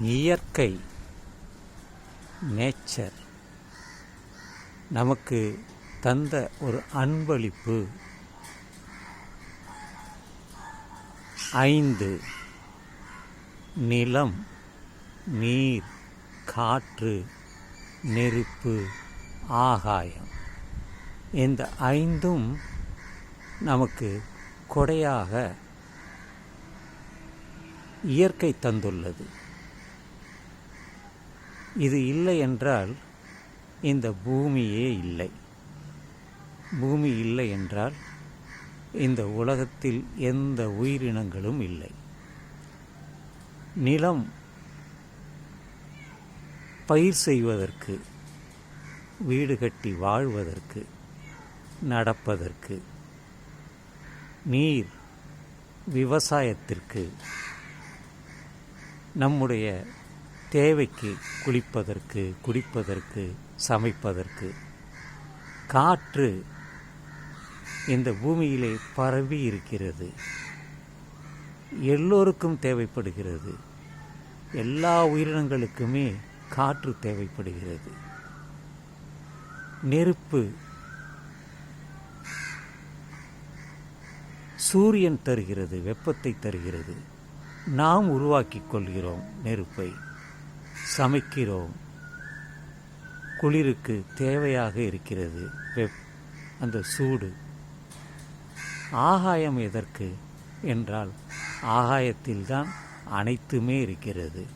இயற்கை நேச்சர் நமக்கு தந்த ஒரு அன்பளிப்பு. ஐந்து நிலம் நீர் காற்று நெருப்பு ஆகாயம். இந்த ஐந்தும் நமக்கு கொடையாக இயற்கை தந்துள்ளது. இது இல்லை என்றால் இந்த பூமியே இல்லை. பூமி இல்லை என்றால் இந்த உலகத்தில் எந்த உயிரினங்களும் இல்லை. நிலம் பயிர் செய்வதற்கு வீடு கட்டி வாழ்வதற்கு நடப்பதற்கு நீர் விவசாயத்திற்கு நம்முடைய தேவைக்கு குளிப்பதற்கு குடிப்பதற்கு சமைப்பதற்கு. காற்று இந்த பூமியிலே பரவி இருக்கிறது. எல்லோருக்கும் தேவைப்படுகிறது. எல்லா உயிரினங்களுக்குமே காற்று தேவைப்படுகிறது. நெருப்பு சூரியன் தருகிறது வெப்பத்தை தருகிறது. நாம் உருவாக்கிக் கொள்கிறோம் நெருப்பை. சமைக்கிறோம். குளிருக்கு தேவையாக இருக்கிறது. வெப் அந்த சூடு. ஆகாயம் எதற்கு என்றால் ஆகாயத்தில்தான் அனைத்துமே இருக்கிறது.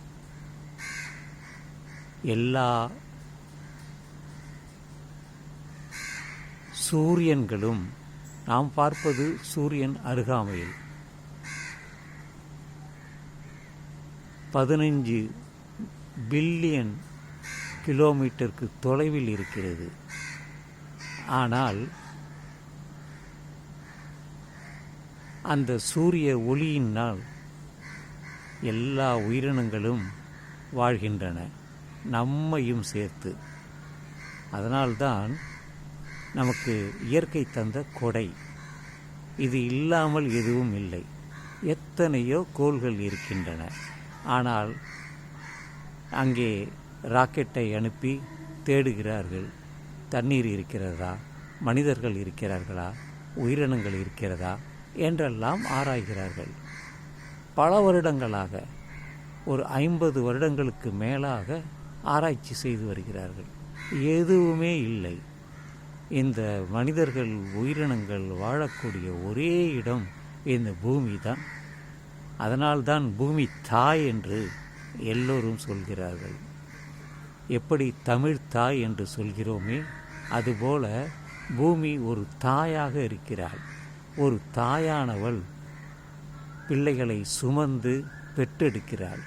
எல்லா சூரியன்களும் நாம் பார்ப்பது சூரியன் அருகாமையில். பதினைஞ்சு பில்லியன் கிலோமீட்டருக்கு தொலைவில் இருக்கிறது. ஆனால் அந்த சூரிய ஒளியினால் எல்லா உயிரினங்களும் வாழ்கின்றன நம்மையும் சேர்த்து. அதனால்தான் நமக்கு இயற்கை தந்த கொடை. இது இல்லாமல் எதுவும் இல்லை. எத்தனையோ கோள்கள் இருக்கின்றன. ஆனால் அங்கே ராக்கெட்டை அனுப்பி தேடுகிறார்கள். தண்ணீர் இருக்கிறதா? மனிதர்கள் இருக்கிறார்களா? உயிரினங்கள் இருக்கிறதா? என்றெல்லாம் ஆராய்கிறார்கள். பல வருடங்களாக ஒரு ஐம்பது வருடங்களுக்கு மேலாக ஆராய்ச்சி செய்து வருகிறார்கள். எதுவுமே இல்லை. இந்த மனிதர்கள் உயிரினங்கள் வாழக்கூடிய ஒரே இடம் இந்த பூமி தான் அதனால்தான் பூமி தாய் என்று எல்லோரும் சொல்கிறார்கள். எப்படி தமிழ் தாய் என்று சொல்கிறோமே அதுபோல பூமி ஒரு தாயாக இருக்கிறாள். ஒரு தாயானவள் பிள்ளைகளை சுமந்து பெற்றெடுக்கிறாள்.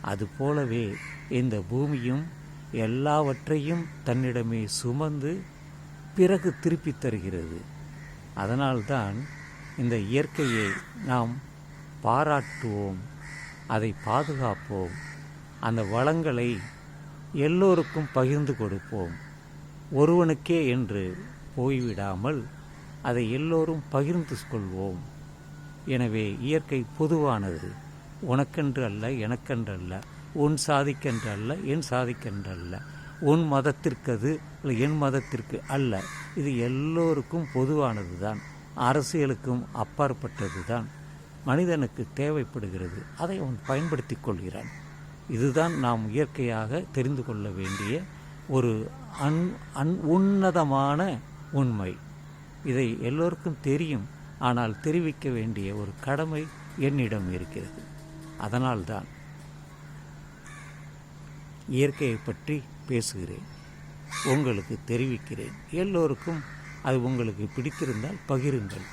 அதுபோலவே இந்த பூமியும் எல்லாவற்றையும் தன்னிடமே சுமந்து பிறகு திருப்பித் தருகிறது. அதனால்தான் இந்த இயற்கையை நாம் பாராட்டுவோம் அதை பாதுகாப்போம். அந்த வளங்களை எல்லோருக்கும் பகிர்ந்து கொடுப்போம். ஒருவனுக்கே என்று போய்விடாமல் அதை எல்லோரும் பகிர்ந்து கொள்வோம். எனவே இயற்கை பொதுவானது. உனக்கென்று அல்ல எனக்கென்று அல்ல உன் சாதிக்கென்று அல்ல என் சாதிக்கென்று அல்ல உன் மதத்திற்கது இல்லை என் மதத்திற்கு அல்ல. இது எல்லோருக்கும் பொதுவானது தான் அரசியலுக்கும் அப்பாற்பட்டது தான் மனிதனுக்கு தேவைப்படுகிறது அதை அவன் பயன்படுத்தி கொள்கிறான். இதுதான் நாம் இயற்கையாக தெரிந்து கொள்ள வேண்டிய ஒரு அன் அன் உன்னதமான உண்மை. இதை எல்லோருக்கும் தெரியும் ஆனால் தெரிவிக்க வேண்டிய ஒரு கடமை என்னிடம் இருக்கிறது. அதனால்தான் இயற்கையை பற்றி பேசுகிறேன் உங்களுக்கு தெரிவிக்கிறேன். எல்லோருக்கும் அது உங்களுக்கு பிடித்திருந்தால் பகிருங்கள்.